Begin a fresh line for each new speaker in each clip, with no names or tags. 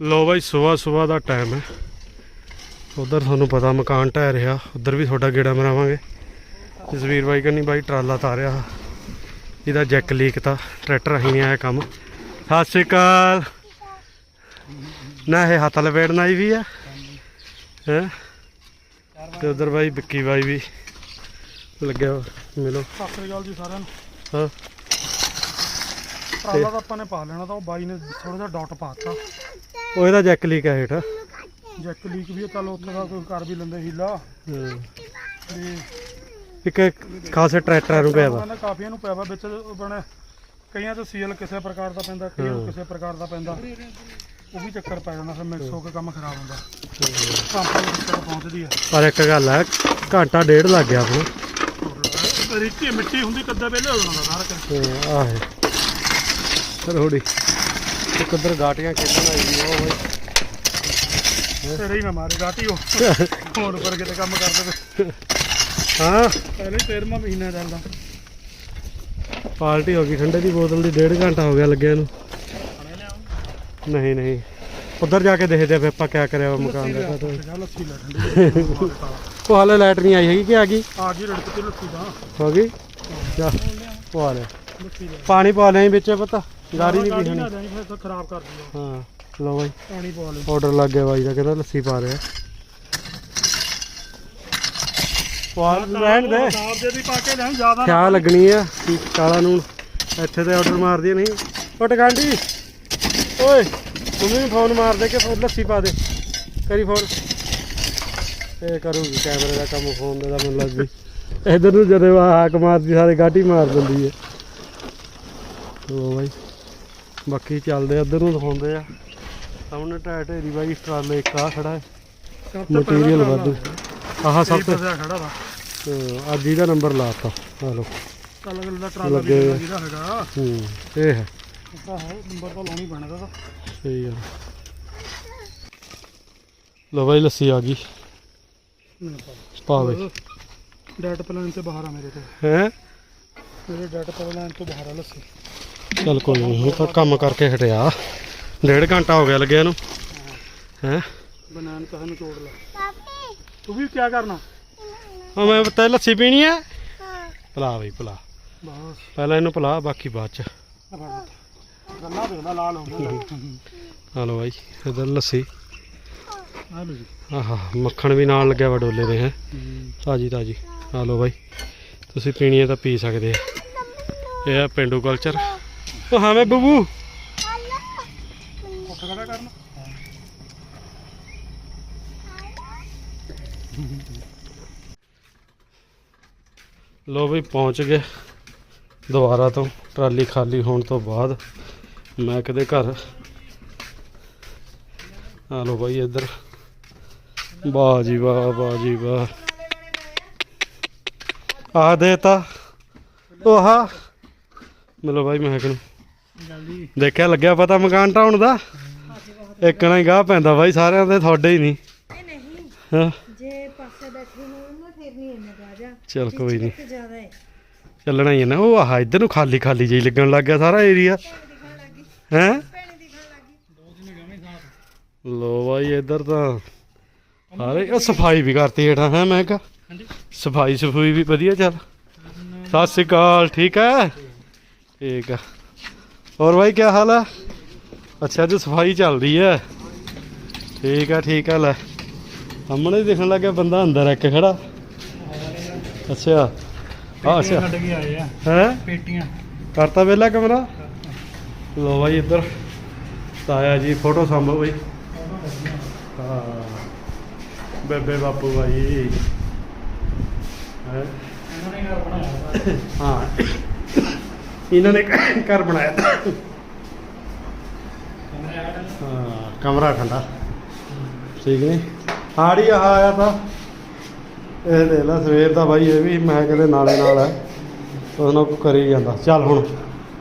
ਲੋ ਬਾਈ ਸਵੇਰ ਸਵੇਰ ਦਾ ਟਾਈਮ ਹੈ। ਉਧਰ ਤੁਹਾਨੂੰ ਪਤਾ ਮਕਾਨ ਢਹਿ ਰਿਹਾ ਉਧਰ ਵੀ ਤੁਹਾਡਾ ਗੇੜਾ ਮਰਾਵਾਂਗੇ। ਜਸਵੀਰ ਬਾਈ ਕੰਨੀ ਬਾਈ ਟਰਾਲਾ ਤਾਰਿਆ ਇਹਦਾ ਜੈਕ ਲੀਕ ਤਾਂ ਟਰੈਕਟਰ ਹੀ ਨਹੀਂ ਆਇਆ ਕੰਮ। ਸਤਿ ਸ਼੍ਰੀ ਅਕਾਲ। ਨਾ ਇਹ ਹੱਥ ਲਪੇੜਨ ਆਈ ਵੀ ਆ। ਹੈ? ਤੇ ਉਧਰ ਬਾਈ ਵਿੱਕੀ ਬਾਈ ਵੀ ਲੱਗਿਆ। ਮਿਲੋ।
ਸਤਿ ਸ੍ਰੀ ਅਕਾਲ ਜੀ ਸਾਰਿਆਂ ਨੂੰ।
ਹਾਂ।
ਟਰਾਲਾ ਤਾਂ ਆਪਾਂ ਨੇ ਪਾ ਲੈਣਾ ਤਾਂ ਉਹ ਬਾਈ ਨੇ ਥੋੜਾ ਜਿਹਾ ਡਾਟ ਪਾਤਾ
ਉਹ ਇਹਦਾ ਜੈਕ ਲੀਕ ਹੈ ਹੇਠ।
ਜੈਕ ਲੀਕ ਵੀ ਚੱਲ ਉੱਥੇ ਦਾ ਕੋਈ ਕਰ ਵੀ ਲੈਂਦੇ ਹੀਲਾ।
ਹਾਂ।
ਤੇ
ਇੱਕ ਖਾਸੇ ਟਰੈਕਟਰਾਂ ਨੂੰ ਪਿਆ ਵਾ।
ਉਹਨਾਂ ਦਾ ਕਾਫੀਆਂ ਨੂੰ ਪਿਆ ਵਾ ਵਿੱਚ ਬਣੇ। ਕਈਆਂ ਤੇ ਸੀਲ ਕਿਸੇ ਪ੍ਰਕਾਰ ਦਾ ਪੈਂਦਾ ਕਈਆਂ ਨੂੰ
ਹਾਂ।
ਕਿਸੇ ਪ੍ਰਕਾਰ ਦਾ ਪੈਂਦਾ। ਉਹ ਵੀ ਚੱਕਰ ਪੈ ਜਾਂਦਾ ਫਿਰ ਮਿਕਸ ਹੋ ਕੇ ਕੰਮ ਖਰਾਬ ਹੁੰਦਾ। ਪੰਪ ਨੂੰ ਦਿੱਕਤ ਪਹੁੰਚਦੀ ਆ।
ਪਰ ਇੱਕ ਗੱਲ ਹੈ ਘੰਟਾ ਡੇਢ ਲੱਗ ਗਿਆ ਆਪਣਾ
ਰਿੱਕੀ ਮਿੱਟੀ ਹੁੰਦੀ ਕੱਦਾ ਵੇਲੇ ਹੋ ਜਾਂਦਾ ਸਾਰਾ ਕੁਝ।
ਆਹ। ਹੈ ਰੋੜੀ ਇੱਕ ਉਧਰ ਗਾਟੀਆਂ ਖੇਡਣ ਆਈ ਦੀ ਉਹ ਬਈ।
ਤੇਰੇ ਹੀ ਨਾ ਮਾਰੇ ਗਾਟੀ ਉਹ। ਹੁਣ ਪਰ ਕਿਤੇ ਕੰਮ ਕਰਦੇ ਪਏ
ਹਾਂ।
ਪਹਿਲੇ 13ਵਾਂ ਮਹੀਨਾ ਚੱਲਦਾ।
ਪਾਰਟੀ ਹੋ ਗਈ ਠੰਡੇ ਦੀ ਬੋਤਲ ਦੀ ਡੇਢ ਘੰਟਾ ਹੋ ਗਿਆ ਲੱਗਿਆ ਇਹਨੂੰ। ਨਹੀਂ ਨਹੀਂ। ਉਧਰ ਜਾ ਕੇ ਦੇਖਦੇ ਆ ਫਿਰ ਆਪਾਂ ਕਿਆ ਕਰਿਆ ਵਾ ਮਕਾਨ ਦਾ। ਤਾਂ।
ਅੱਛੀ ਲੈ ਠੰਡੀ
ਉਹ ਹਾਲੇ ਲਾਈਟ ਨਹੀਂ ਆਈ ਹੈਗੀ ਕਿ ਆ ਗਈ?
ਆ ਗਈ ਰੜਕ ਤੇ ਲੱਸੀ ਦਾ
ਹੋ ਗਈ? ਜਾ ਪਵਾ ਲੈ
ਲੱਸੀ ਲੈ
ਪਾਣੀ ਪਾ ਲਿਆ ਵਿੱਚ ਪਤਾ। ਗਾੜੀ ਨਹੀਂ
ਗਾੜੀ
ਪੀਣੀ
ਨਾ ਜਾਈ ਫਿਰ ਤਾਂ ਖਰਾਬ ਕਰਦੀ ਆ
ਹਾਂ ਲਓ ਬਾਈ।
ਪਾਣੀ ਪਾ ਲੈ
ਆਰਡਰ ਲੱਗ ਗਿਆ ਬਾਈ ਦਾ ਕਹਿੰਦਾ ਲੱਸੀ ਪਾ ਰਿਹਾ। ਪਾ ਰਹਿਣ ਦੇ।
ਸਾਫ਼ ਜੇ ਵੀ ਪਾ ਕੇ ਲੈਣ ਜ਼ਿਆਦਾ ਨਾ
ਕਿਆ ਲੱਗਣੀ ਆ ਕਾਲਾ ਨੂਣ ਇੱਥੇ ਤੇ ਆਰਡਰ ਮਾਰਦੀ ਨਹੀਂ। ਉਹ ਟਕਾਂਡੀ ਓਏ ਤੂੰ ਵੀ ਫੋਨ ਮਾਰ ਦੇ ਕਿ ਫੋਨ ਲੱਸੀ ਪਾ ਦੇ। ਕਰੀ ਫੋਨ। ਇਹ ਕਰੂਗੀ ਕੈਮਰੇ ਦਾ ਕੰਮ ਫੋਨ ਦਾ ਮੈਨੂੰ ਲੱਗ ਗਈ ਇਧਰ ਨੂੰ ਜਦੋਂ ਆ ਹਾਕ ਮਾਰਦੀ ਸਾਰੇ ਗਾਟੀ ਮਾਰ ਦਿੰਦੀ ਹੈ ਲੋ ਬਾਈ। ਬਾਕੀ ਚੱਲਦੇ ਆ ਇੱਧਰ ਨੂੰ ਦਿਖਾਉਂਦੇ ਆ। ਸਾਹਮਣੇ ਢਾਹ ਢੇਰੀ ਬਾਈ ਟਰਾਲੇ ਇੱਕ ਆ ਖੜਾ ਹੈ। ਮਟੀਰੀਅਲ ਵਾਧੂ। ਆਹ ਸਭ ਤੋਂ
ਖੜਾ ਵਾ।
ਅੱਜ ਇਹਦਾ ਨੰਬਰ ਲਾਤਾ ਆ ਲੋ
ਕੱਲ ਅਗਲੇ ਦਾ ਟਰਾਲਾ ਵੀ
ਲੱਗੇ
ਜਿਹੜਾ ਜਿਹਦਾ ਹੈਗਾ।
ਹੂੰ ਇਹ ਹੈ।
ਉਹ ਤਾਂ ਹੈ ਨੰਬਰ ਤਾਂ ਲਾਉਣੀ ਪੈਣਾ ਦਾ
ਸਹੀ ਗੱਲ। ਲੋ ਬਾਈ ਲੱਸੀ ਆ ਗਈ। ਪਾ ਦੇ।
ਡਾਟ ਪਲਾਨ ਤੇ ਬਾਹਰ ਆ ਮੇਰੇ ਤੇ।
ਹੈ?
ਮੇਰੇ ਡਾਟ ਪਲਾਨ ਤੋਂ ਬਾਹਰ ਆ ਲੱਸੀ।
ਚੱਲ ਕੋਈ ਨਹੀਂ ਹੁਣ ਤਾਂ ਕੰਮ ਕਰਕੇ ਹਟਿਆ। ਡੇਢ ਘੰਟਾ ਹੋ ਗਿਆ ਲੱਗਿਆ ਇਹਨੂੰ। ਹੈ?
ਬਨਾਨ ਕਹਾਂ ਨੂੰ ਤੋੜ ਲੈ। ਤੂੰ ਵੀ ਕੀ ਕਰਨਾ?
ਹਾਂ ਮੈਂ ਪਤਾ ਲੱਸੀ ਪੀਣੀ ਹੈ। ਪਲਾ ਬਈ ਪਲਾ।
ਬਸ।
ਪਹਿਲਾਂ ਇਹਨੂੰ ਪਲਾ ਬਾਕੀ ਬਾਅਦ ਚ।
ਆ ਫੜ ਲੈ। ਗੰਨਾ ਦੇਖਦਾ ਲਾਲ ਹੋ ਗਿਆ।
ਆ ਲੋ ਬਾਈ ਇਧਰ ਲੱਸੀ।
ਆ ਲੋ ਜੀ।
ਆਹਾ ਮੱਖਣ ਵੀ ਨਾਲ ਲੱਗਿਆ ਵਾ ਡੋਲੇ ਦੇ ਹੈ। ਤਾਜੀ ਤਾਜੀ। ਆ ਲੋ ਬਾਈ ਤੁਸੀਂ ਪੀਣੀ ਹੈ ਤਾਂ ਪੀ ਸਕਦੇ ਆ। ਇਹ ਆ ਪਿੰਡੂ ਕਲਚਰ। ਉਹ ਹਾਂ ਮੈਂ ਬੱਬੂ।
ਉੱਠ ਖੜਾ ਕਰਨਾ
ਲੋ ਬਈ ਪਹੁੰਚ ਗਏ। ਦੁਬਾਰਾ ਤੋਂ ਟਰਾਲੀ ਖਾਲੀ ਹੋਣ ਤੋਂ ਬਾਅਦ ਮੈਂ ਕਦੇ ਘਰ। ਆ ਲੋ ਬਾਈ ਇੱਧਰ। ਵਾਹ ਜੀ ਵਾਹ ਵਾਹ ਜੀ ਵਾਹ। ਆ ਦੇਤਾ। ਉਹ ਹਾ ਮਿਲੋ ਬਾਈ ਮਹਿਕ ਨੂੰ
ਜਲਦੀ
ਦੇਖਿਆ ਲੱਗਿਆ ਪਤਾ ਮਕਾਨ ਢਾਉਣ ਦਾ? ਇੱਕ ਨਾ ਹੀ ਗਾਹ ਪੈਂਦਾ ਬਾਈ ਸਾਰਿਆਂ ਦੇ ਤੁਹਾਡੇ ਹੀ ਨਹੀਂ। ਹਾਂ।
ਜੇ ਪਾਸੇ ਬੈਠੇ ਹੋਣ ਨਾ ਫਿਰ ਨਹੀਂ ਇੰਨਾ ਰਾਜਾ
ਚਲ ਕੋਈ ਨਹੀਂ।
ਤੇ ਜ਼ਿਆਦਾ ਹੈ?
ਚੱਲਣਾ ਹੀ ਹੈ ਨਾ। ਉਹ ਆਹ ਇੱਧਰ ਨੂੰ ਖਾਲੀ ਖਾਲੀ ਜਿਹੀ ਲੱਗਣ ਲੱਗ ਗਿਆ ਸਾਰਾ ਏਰੀਆ ਹੈ? ਲੋ ਬਾਈ ਇੱਧਰ ਤਾਂ ਸਾਰੇ ਉਹ ਸਫ਼ਾਈ ਵੀ ਕਰਤੀ ਹੇਠਾਂ ਹੈ ਮੈਂ ਕਿਹਾ?
ਹਾਂਜੀ।
ਸਫ਼ਾਈ ਸਫੂਈ ਵੀ ਵਧੀਆ ਚੱਲ। ਸਤਿ ਸ਼੍ਰੀ ਅਕਾਲ ਠੀਕ ਹੈ? ਠੀਕ ਆ। ਹੋਰ ਬਾਈ ਕੀ ਹਾਲ ਹੈ ਅੱਛਾ ਅੱਜ ਸਫ਼ਾਈ ਚੱਲਦੀ ਹੈ। ਠੀਕ ਆ ਠੀਕ ਆ ਲੈ। ਸਾਹਮਣੇ ਹੀ ਦਿਖਣ ਲੱਗਿਆ ਬੰਦਾ ਅੰਦਰ ਇੱਕ ਖੜਾ। ਅੱਛਾ। ਆ ਅੱਛਾ।
ਛੱਡ ਕੇ ਆਏ ਆ।
ਹੈ?
ਪੇਟੀਆਂ।
ਕਰਤਾ ਵੇਲਾ ਕਮਰਾ? ਲੋ ਬਾਈ ਇੱਧਰ। ਤਾਇਆ ਜੀ ਫੋਟੋ ਸੰਭੋ ਬਈ। ਹਾਂ। ਬੇਬੇ ਬਾਪੂ ਬਾਈ। ਹੈਂ? ਹਾਂ। ਇਹਨਾਂ ਨੇ ਘਰ ਬਣਾਇਆ ਤਾ। ਹਾਂ ਕਮਰਾ ਠੰਡਾ। ਠੀਕ ਨਹੀਂ ਹਾੜੀ ਆ ਆਇਆ ਤਾਂ। ਇਹ ਦੇ ਲੈ ਸਵੇਰ ਦਾ ਬਾਈ ਇਹ ਵੀ ਮੈਂ ਕਹਿੰਦੇ ਨਾਲੇ ਨਾਲ ਹੈ ਉਹਨਾਂ ਕੋ ਕਰੀ ਜਾਂਦਾ। ਚੱਲ ਹੁਣ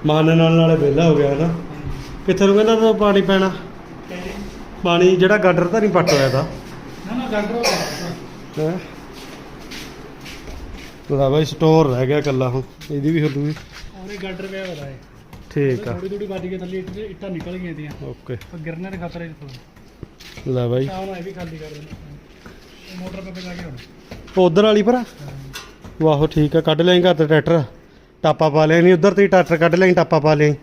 ਮਾਨੇ ਨਾਲ ਨਾਲੇ ਵਿਹਲਾ ਹੋ ਗਿਆ ਨਾ। ਕਿੱਥੇ ਨੂੰ ਕਹਿੰਦਾ ਤਾਂ ਪਾਣੀ ਪੈਣਾ? ਪਾਣੀ ਜਿਹੜਾ ਗਾਡਰ ਤਾਂ ਨਹੀਂ ਪੱਟ ਹੋਇਆ ਤਾਂ।
ਨਾ ਨਾ ਗਾਡਰ
ਹੈ? ਉਹਦਾ ਬਾਈ ਸਟੋਰ ਰਹਿ ਗਿਆ ਕੱਲਾ ਹੁਣ। ਇਹਦੀ ਵੀ ਹੱਲੂਗੀ
ਉਹਨੇ ਗਾਡਰ ਪਿਆ ਹੋਇਆ ਹੈ।
ਠੀਕ ਆ।
ਥੋੜੀ ਥੋੜੀ ਵੱਜ ਕੇ ਥੱਲੇ ਇੱਟ- ਇੱਟਾਂ ਨਿਕਲ ਗਈਆਂ ਦੀਆਂ
ਓਕੇ
ਪਰ ਗਿਰਨੇ ਦੇ ਖਤਰੇ ਚ
ਲੈ ਬਾਈ।
ਸ਼ਾਮ ਨੂੰ ਇਹ ਵੀ ਖਾਲੀ ਕਰ ਦੇਣਾ। ਇਹ ਮੋਟਰ ਪੇ ਜਾ ਕੇ ਹੁਣ
ਉਧਰ ਵਾਲੀ ਪਰ ਵਾਹੋ ਠੀਕ ਆ ਕੱਢ ਲੈਂ ਘਰ ਤੇ ਟਰੈਕਟਰ ਟਾਪਾ ਪਾ ਲਿਆ ਨਹੀਂ ਉਧਰ ਤੇ ਹੀ ਟਰੈਕਟਰ ਕੱਢ ਲੈਂ ਟਾਪਾ ਪਾ ਲਿਆ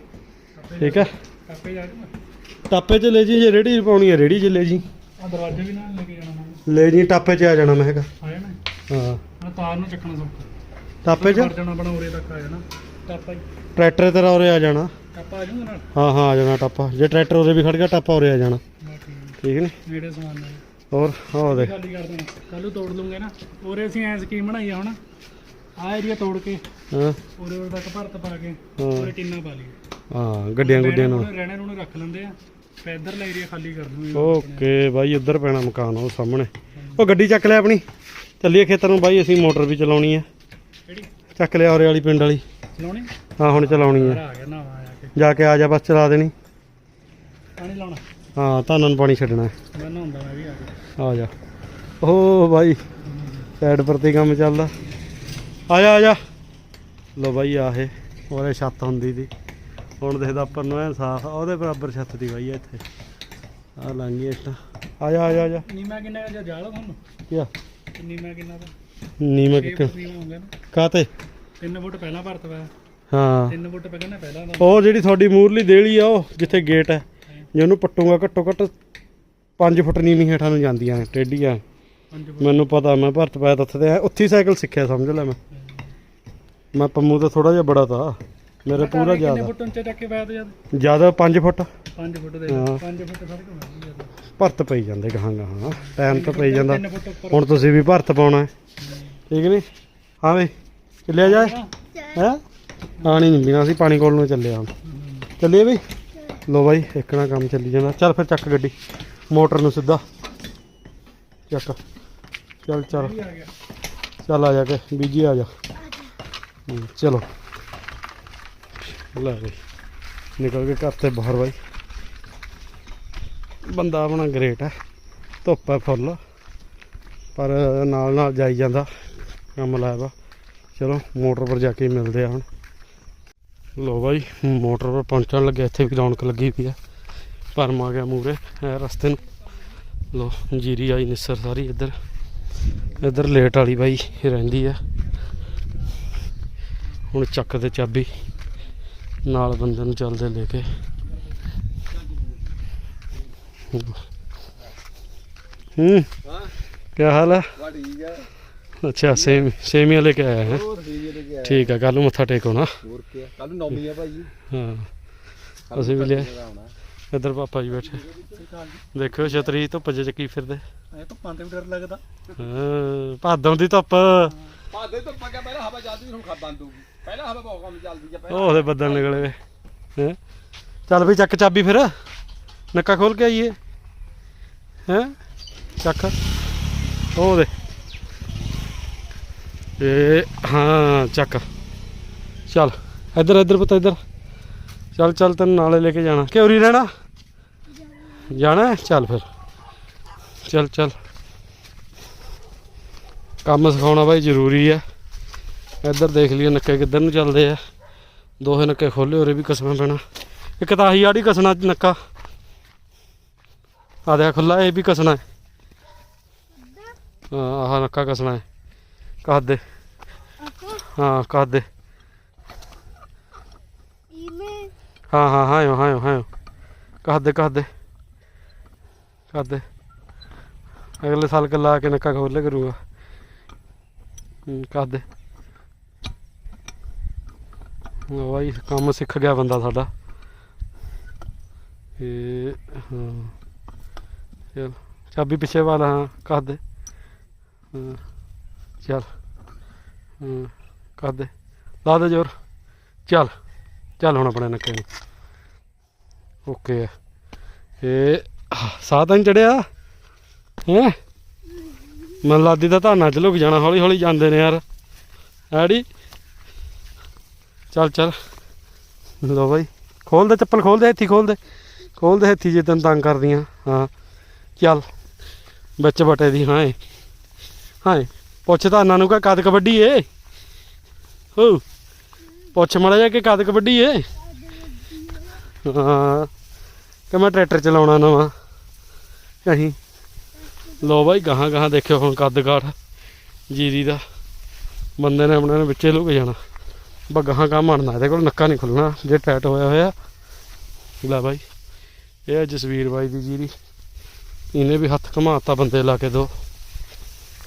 ਠੀਕ ਆ।
ਕਾਪੇ ਜਾ ਕੇ
ਟਾਪੇ 'ਚ ਲੈ ਜੀ ਜੇ ਰੇੜੀ ਪਾਉਣੀ ਹੈ ਰੇੜੀ 'ਚ ਲੈ ਜੀ।
ਆ ਦਰਵਾਜ਼ੇ ਵੀ ਨਾਲ ਲੈ ਕੇ ਜਾਣਾ ਮੈਂ।
ਲੈ ਜੀ ਟਾਪੇ 'ਚ ਆ ਜਾਣਾ ਮੈਂ ਹੈਗਾ
ਆਇਆ ਨਾ?
ਹਾਂ।
ਆ ਤਾਰ ਨੂੰ ਚੱਕਣਾ ਸੌਖਾ।
ਟਾਪੇ 'ਚ?
ਜਾਣਾ ਬਣਾ ਉਰੇ ਤੱਕ ਆ ਜਾਣਾ। ਟਾਪਾ ਹੀ
ਟਰੈਕਟਰ ਤੇਰਾ ਉਰੇ ਆ ਜਾਣਾ।
ਟਾਪਾ ਆ ਜਾਊਗਾ ਨਾਲ?
ਹਾਂ ਹਾਂ ਆ ਜਾਣਾ ਟਾਪਾ। ਜੇ ਟਰੈਕਟਰ ਉਰੇ ਵੀ ਖੜ ਗਿਆ ਟਾਪਾ ਉਰੇ ਆ ਜਾਣਾ।
ਠੀਕ
ਨੇ?
ਨੇੜੇ ਸਮਾਨ ਨਾਲ
ਹੋਰ ਆਹ ਦੇਖ।
ਖਾਲੀ ਕਰ ਦੇਣਾ ਕੱਲ ਤੋੜ ਲੂੰਗੇ ਨਾ। ਉਰੇ ਅਸੀਂ ਐ ਸਕੀਮ ਬਣਾਈ ਆ ਹੁਣ। ਆ ਏਰੀਆ ਤੋੜ ਕੇ
ਹਾਂ।
ਉਰੇ ਉਰੇ ਤੱਕ ਭਰਤ ਪਾ ਕੇ
ਹਾਂ।
ਉਰੇ ਟਿੰਨਾ ਪਾ ਲਈਏ
ਹਾਂ ਗੱਡੀਆਂ ਗੁੱਡੀਆਂ ਨੂੰ
ਰਹਿਣੇ ਨੂੰ ਰੱਖ ਲੈਂਦੇ ਆ। ਫਿਰ ਇੱਧਰਲਾ ਏਰੀਆ ਖਾਲੀ ਕਰ ਦੂੰਗੇ।
ਓਕੇ ਬਾਈ ਉੱਧਰ ਪੈਣਾ ਮਕਾਨ ਉਹ ਸਾਹਮਣੇ। ਉਹ ਗੱਡੀ ਚੱਕ ਲੈ ਆਪਣੀ। ਚੱਲੀਏ ਖੇਤਰ ਨੂੰ ਬਾਈ ਅਸੀਂ ਮੋਟਰ ਵੀ ਚਲਾਉਣੀ ਹੈ
ਕਿਹੜੀ?
ਚੱਕ ਲਿਆ ਔਰੇ ਵਾਲੀ ਪਿੰਡ ਵਾਲੀ।
ਲਾਉਣੀ
ਹਾਂ ਹੁਣ ਚਲਾਉਣੀ ਹੈ।
ਆ ਗਿਆ ਨਾ ਆ ਕੇ?
ਜਾ ਕੇ ਆ ਜਾ ਬਸ ਚਲਾ ਦੇਣੀ।
ਪਾਣੀ ਲਾਉਣਾ?
ਹਾਂ ਤੁਹਾਨੂੰ ਨੂੰ ਪਾਣੀ ਛੱਡਣਾ ਹੈ।
ਮੈਂ ਨਹਾਉਂਦਾ ਮੈਂ ਵੀ ਆ ਗਿਆ।
ਆ ਜਾ। ਓ ਬਾਈ ਸਾਈਡ ਪਰ ਤੇ ਕੰਮ ਚੱਲਦਾ। ਆ ਜਾ ਆ ਜਾ। ਲੋ ਬਾਈ ਆਹੇ ਉਹਦੇ ਛੱਤ ਹੁੰਦੀ ਦੀ। ਹੁਣ ਦੇਖਦਾ ਉੱਪਰ ਨੂੰ ਐ ਸਾਫ਼ ਉਹਦੇ ਬਰਾਬਰ ਛੱਤ ਦੀ ਬਾਈ ਇੱਥੇ। ਆ ਲੰਗੀ ਇੱਟ। ਆ ਜਾ ਆ ਜਾ ਆ ਜਾ।
ਨੀਮਾ ਕਿੰਨਾ ਦਾ ਜਾਲ ਤੁਹਾਨੂੰ?
ਕੀ ਆ
ਨੀਮਾ ਕਿੰਨਾ ਦਾ
ਨੀਮਾ
6
ਕਿੱਕ
ਫੁੱਟ ਨੀਮਾ ਹੁੰਦਾ ਨਾ।
ਕਾਤੇ
3 ਫੁੱਟ ਪਹਿਲਾਂ ਭਰਤ
ਹਾਂ।
3 ਫੁੱਟ ਪਹਿਲਾਂ ਨਾ ਪਹਿਲਾਂ ਦਾ।
ਉਹ ਜਿਹੜੀ ਤੁਹਾਡੀ ਮੂਰਲੀ ਦੇਲੀ ਆ ਉਹ ਜਿੱਥੇ ਗੇਟ ਹੈ ਜੇ ਉਹਨੂੰ ਪੱਟੂਗਾ ਘੱਟੋ ਘੱਟ 5 ਫੁੱਟ ਨੀਵੀਂ ਹੇਠਾਂ ਨੂੰ ਜਾਂਦੀਆਂ ਨੇ ਟੇਢੀਆਂ
5 ਫੁੱਟ।
ਮੈਨੂੰ ਪਤਾ ਮੈਂ ਭਰਤ ਪਾਇਆ ਤਾਂ ਉੱਥੇ ਤੇ ਉੱਥੇ ਹੀ ਸਾਈਕਲ ਸਿੱਖਿਆ ਸਮਝ ਲੈ ਮੈਂ। ਮੈਂ ਪੰਮੂ ਤੋਂ ਥੋੜਾ ਜਿਹਾ ਬੜਾ ਤਾ ਮੇਰੇ ਪੂਰਾ
ਕਿੰਨੇ
ਜ਼ਿਆਦਾ।
ਫੁੱਟ ਉੱਚੇ ਚੱਕ ਕੇ ਪਾਇਆ ਤੇ ਜਦ?
ਜ਼ਿਆਦਾ 5 ਫੁੱਟ।
5 ਫੁੱਟ ਦੇ
ਹਾਂ।
5 ਫੁੱਟ
ਭਰਤ ਪਈ ਜਾਂਦੇ ਗਾਹਾਂ ਗਾਹਾਂ ਟਾਈਮ ਤਾਂ ਪਈ ਜਾਂਦਾ।
3 ਫੁੱਟ ਉੱਪਰ।
ਹੁਣ ਤੁਸੀਂ ਵੀ ਭਰਤ ਪਾਉਣਾ ਹੈ। ਠੀਕ ਨਹੀਂ? ਹਾਂ ਬਈ। ਚੱਲਿਆ ਜਾਏ ਹੈ? ਪਾਣੀ ਨਹੀਂ ਪੀਣਾ ਅਸੀਂ ਪਾਣੀ ਕੋਲ ਨੂੰ ਚੱਲੇ ਹਾਂ ਚੱਲੀਏ ਬਈ? ਲੋ ਬਾਈ, ਇੱਕ ਨਾ ਕੰਮ ਚੱਲੀ ਜਾਂਦਾ। ਚੱਲ ਫਿਰ ਚੱਕ ਗੱਡੀ। ਮੋਟਰ ਨੂੰ ਸਿੱਧਾ। ਚੱਕ। ਚੱਲ ਚੱਲ। ਚੱਲ ਆ ਜਾ ਕੇ। ਬੀਜੀ ਆ ਜਾ। ਚਲੋ। ਲੈ ਬਈ। ਨਿਕਲ ਕੇ ਘਰ ਤੇ ਬਾਹਰ ਬਾਈ। ਬੰਦਾ ਆਪਣਾ ਗ੍ਰੇਟ ਹੈ। ਧੁੱਪ ਹੈ ਫੁੱਲ ਪਰ ਨਾਲ ਨਾਲ ਜਾਈ ਜਾਂਦਾ। ਕੰਮ ਲਾਇਆ ਵਾ। ਚਲੋ, ਮੋਟਰ ਪਰ ਜਾ ਕੇ ਮਿਲਦੇ ਆ ਹੁਣ। ਲੋ ਬਾਈ, ਮੋਟਰ ਪਰ ਪਹੁੰਚਣ ਲੱਗਿਆ ਇੱਥੇ ਵੀ ਰੌਣਕ ਲੱਗੀ ਪਈ ਆ। ਪਰਮ ਆ ਗਿਆ ਮੂਰੇ ਰਸਤੇ ਨੂੰ। ਲੋ ਜੀਰੀ ਆਈ ਨਿਸਰ ਸਾਰੀ ਇੱਧਰ। ਇੱਧਰ ਲੇਟ ਵਾਲੀ ਬਾਈ ਰਹਿੰਦੀ ਆ। ਹੁਣ ਚੱਕ ਦੇ ਚਾਬੀ ਨਾਲ ਬੰਦੇ ਨੂੰ ਚੱਲਦੇ ਲੈ ਕੇ। ਹੂੰ। ਕੀ ਹਾਲ ਹੈ
ਠੀਕ ਆ।
ਅੱਛਾ ਸੇਮ ਸੇਮੀਆਂ ਲੈ ਕੇ ਆਇਆ ਹੈ?
ਹੋਰ ਠੀਕ ਹੈ ਕਿ
ਠੀਕ ਆ ਕੱਲ ਨੂੰ ਮੱਥਾ ਟੇਕਣਾ
ਹੋਰ ਕੀ ਕੱਲ ਨੂੰ ਨੌਮੀ ਆ ਭਾਈ।
ਹਾਂ। ਅਸੀਂ ਵੀ ਲਿਆ। ਇੱਧਰ ਪਾਪਾ ਜੀ ਬੈਠੇ। ਦੇਖਿਓ ਛਤਰੀ ਧੁੱਪ ਚ ਚੱਕੀ ਫਿਰਦੇ।
ਇਹ ਤਾਂ ਪੰਜ ਵੀ ਡਰ ਲੱਗਦਾ।
ਹਾਂ ਭਾਦੋਂ ਦੀ ਧੁੱਪ।
ਪਾਦੇ ਤੋਂ ਪੱਕਾ ਪਹਿਲਾਂ ਹਵਾ ਚੱਲਦੀ ਹੁਣ ਖਾ ਬੰਦ ਹੋਊਗੀ ਪਹਿਲਾਂ ਹਵਾ ਬਹੁਤ ਕਮ ਚੱਲਦੀ ਆ
ਉਹ ਉਹਦੇ ਬੱਦਲ ਨਿਕਲੇ ਵੇ ਹੈਂ? ਚੱਲ ਵੀ ਚੱਕ ਚਾਬੀ ਫਿਰ। ਨੱਕਾ ਖੋਲ ਕੇ ਆਈਏ। ਹੈਂ? ਚੱਕ। ਉਹ ਦੇ ਇਹ ਹਾਂ, ਚੱਕ। ਚੱਲ, ਇੱਧਰ ਇੱਧਰ ਪਤਾ, ਇੱਧਰ। ਚੱਲ ਚੱਲ, ਤੈਨੂੰ ਨਾਲੇ ਲੈ ਕੇ ਜਾਣਾ। ਕਿ ਉਰੀ ਰਹਿਣਾ ਜਾਣਾ ਚੱਲ ਫਿਰ। ਚੱਲ ਚੱਲ। ਕੰਮ ਸਿਖਾਉਣਾ ਬਾਈ ਜ਼ਰੂਰੀ ਹੈ। ਇੱਧਰ ਦੇਖ ਲਈਏ ਨੱਕੇ ਕਿੱਧਰ ਨੂੰ ਚੱਲਦੇ ਆ। ਦੋਹੇ ਨੱਕੇ ਖੋਲੇ ਉਰੇ ਵੀ ਕਸਣਾ ਪੈਣਾ। ਇੱਕ ਤਾਂ ਆਹੀ ਆੜੀ ਕਸਣਾ ਨੱਕਾ। ਆ ਦੇਖ ਖੁੱਲਾ ਇਹ ਵੀ ਕਸਣਾ ਹੈ। ਆਹ ਨੱਕਾ ਕਸਣਾ ਹੈ। ਕੱਸ ਦੇ ਹਾਂ ਕੱਸ ਦੇ ਹਾਂ ਹਾਂ ਹਾਂ ਹਾਂ ਹਾਂ ਕੱਸ ਦੇ ਕੱਸ ਦੇ ਕੱਸ ਦੇ ਅਗਲੇ ਸਾਲ ਕੱਲਾ ਕੇ ਨੱਕਾ ਖੋਲੇ ਕਰੂਗਾ। ਹੂੰ, ਕੱਸ ਦੇ ਬਾਈ ਕੰਮ ਸਿੱਖ ਗਿਆ ਬੰਦਾ ਸਾਡਾ। ਇਹ ਹਾਂ। ਚਲ ਚਾਬੀ ਪਿੱਛੇ ਵਾਲਾ ਹਾਂ ਕੱਸ ਦੇ ਹਾਂ। ਚੱਲ। ਹਾਂ ਕੱਸ ਦੇ। ਲਾ ਦੇ ਜ਼ੋਰ। ਚੱਲ। ਚੱਲ ਹੁਣ ਆਪਣੇ ਨੱਕੇ ਨੂੰ। ਓਕੇ ਆ। ਇਹ ਸਾਹ ਤਾਂ ਚੜਿਆ? ਹੈ? ਮਨ ਲਾਦੀ ਦਾ ਧਾਨਾ ਚ ਲੁਕ ਜਾਣਾ, ਹੌਲੀ ਹੌਲੀ ਜਾਂਦੇ ਨੇ ਯਾਰ। ਐੜੀ ਚੱਲ ਚੱਲ। ਲੋ ਬਾਈ। ਖੋਲ ਦੇ ਚੱਪਲ, ਖੋਲ ਦੇ ਹੱਥੀ, ਖੋਲ ਦੇ। ਖੋਲ ਦੇ ਹੱਥੀ ਜੇ ਤੈਨੂੰ ਤੰਗ ਕਰਦੀਆਂ। ਹਾਂ। ਚੱਲ। ਵਿੱਚ ਬਟੇ ਦੀ, ਹਾਂ ਹਾਂ ਪੁੱਛ ਤਾਂ ਇਹਨਾਂ ਨੂੰ ਕਾ ਕਦ ਕਬੱਡੀ ਏ? ਹੋ, ਪੁੱਛ ਮੜਾ ਜਾ ਕਿ ਕਦ ਕਬੱਡੀ ਏ? ਹਾਂ, ਕਿ ਮੈਂ ਟਰੈਕਟਰ ਚਲਾਉਣਾ ਨਵਾਂ। ਕਹੀਂ ਲੋ ਬਾਈ, ਗਾਹਾਂ ਗਾਹਾਂ ਦੇਖਿਓ ਹੁਣ ਕੱਦ ਕਾਠ ਜੀਰੀ ਦਾ। ਬੰਦੇ ਨੇ ਆਪਣੇ ਨੇ ਵਿੱਚੇ ਲੁਕ ਜਾਣਾ। ਬਾ ਗਾਹਾਂ ਗਾਹਾਂ ਮੜਨਾ ਇਹਦੇ ਕੋਲ ਨੱਕਾ ਨਹੀਂ ਖੁੱਲਣਾ, ਜੇ ਟਾਈਟ ਹੋਇਆ ਹੋਇਆ। ਲੈ ਬਾਈ, ਇਹ ਹੈ ਜਸਵੀਰ ਬਾਈ ਦੀ ਜੀਰੀ। ਇਹਨੇ ਵੀ ਹੱਥ ਘਮਾਤਾ ਬੰਦੇ ਲਾ ਕੇ ਦੋ।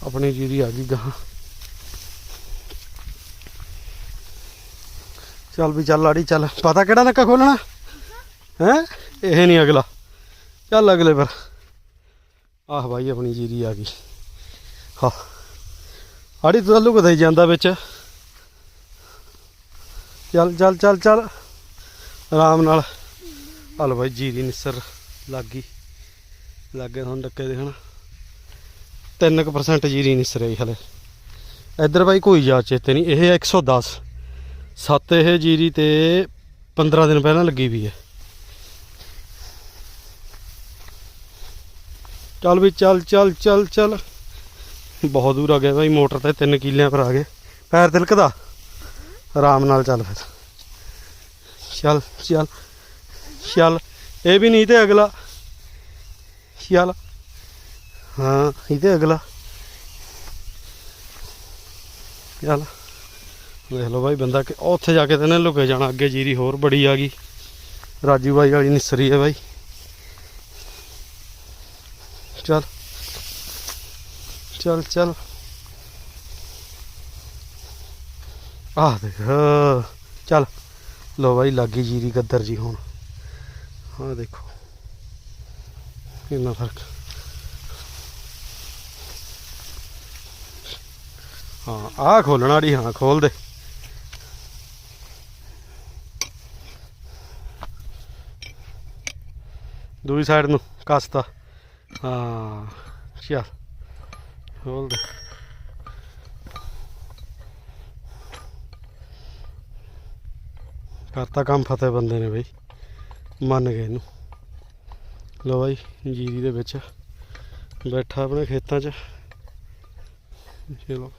ਆਪਣੀ ਜੀਰੀ ਆ ਗਈ ਗਾਂ। ਚੱਲ ਵੀ ਚੱਲ ਆੜੀ ਚੱਲ। ਪਤਾ ਕਿਹੜਾ ਨੱਕਾ ਖੋਲਣਾ? ਹੈ? ਇਹ ਨਹੀਂ ਅਗਲਾ। ਚੱਲ ਅਗਲੇ ਪਰ ਆਹ ਬਾਈ, ਆਪਣੀ ਜੀਰੀ ਆ ਗਈ। ਹਾਂ। ਆੜੀ ਤੂੰ ਕਦੇ ਜਾਂਦਾ ਵਿੱਚ। ਚੱਲ ਚੱਲ ਚੱਲ ਚੱਲ। ਆਰਾਮ ਨਾਲ। ਹਲ ਬਾਈ, ਜੀਰੀ ਨਿਸਰ ਲੱਗ ਗਈ। ਲੱਗੇ ਤੁਹਾਨੂੰ ਡੱਕੇ ਦੇਖਣਾ 3% ਜੀਰੀ ਨਿਸਰ ਆਈ ਹਲੇ। ਇੱਧਰ ਬਾਈ ਕੋਈ ਯਾਦ ਚੇਤੇ ਨਹੀਂ, ਇਹ 110 ਸੱਤ ਇਹ ਜੀਰੀ ਤੇ 15 ਦਿਨ ਪਹਿਲਾਂ ਲੱਗੀ ਵੀ ਹੈ। ਚੱਲ ਵੀ ਚੱਲ ਚੱਲ ਚੱਲ ਚੱਲ। ਬਹੁਤ ਦੂਰ ਆ ਗਿਆ ਭਾਈ ਮੋਟਰ ਤੇ 3 ਕਿਲਿਆਂ ਪਰ ਆ ਗਏ ਪੈਰ ਤਿਲਕਦਾ? ਆਰਾਮ ਨਾਲ ਚੱਲ ਫਿਰ। ਚੱਲ ਚੱਲ ਚੱਲ। ਇਹ ਵੀ ਨਹੀਂ ਤੇ ਅਗਲਾ। ਚੱਲ। ਹਾਂ, ਇਹ ਤੇ ਅਗਲਾ। ਚੱਲ ਦੇਖ ਲਓ ਬਾਈ ਬੰਦਾ ਕਿ ਉੱਥੇ ਜਾ ਕੇ ਤੇ ਨੇ ਲੁਕੇ ਜਾਣਾ, ਅੱਗੇ ਜੀਰੀ ਹੋਰ ਬੜੀ ਆ ਗਈ। ਰਾਜੂ ਬਾਈ ਵਾਲੀ ਨਿਸਰੀ ਹੈ ਬਾਈ। ਚੱਲ ਚੱਲ ਚੱਲ। ਆਹ ਦੇਖ ਚੱਲ। ਲੋ ਭਾਈ ਲੱਗੀ ਜੀਰੀ ਗੱਦਰ ਜੀ ਹੁਣ। ਆਹ ਦੇਖੋ, ਕਿੰਨਾ ਫ਼ਰਕ। ਹਾਂ, ਆਹ ਖੋਲਣਾ ਦੀ ਹਾਂ, ਖੋਲ ਦੇ। ਦੂਜੀ ਸਾਈਡ ਨੂੰ, ਕੱਸਤਾ। ਹਾਂ, ਚੱਲ, ਖੋਲ ਦੇ। ਕਰਤਾ ਕੰਮ ਫਤਿਹ ਬੰਦੇ ਨੇ ਬਈ, ਮੰਨ ਗਏ ਇਹਨੂੰ। ਲੋ ਬਾਈ, ਜੀਰੀ ਦੇ ਵਿੱਚ ਬੈਠਾ ਆਪਣੇ ਖੇਤਾਂ 'ਚ। ਚਲੋ।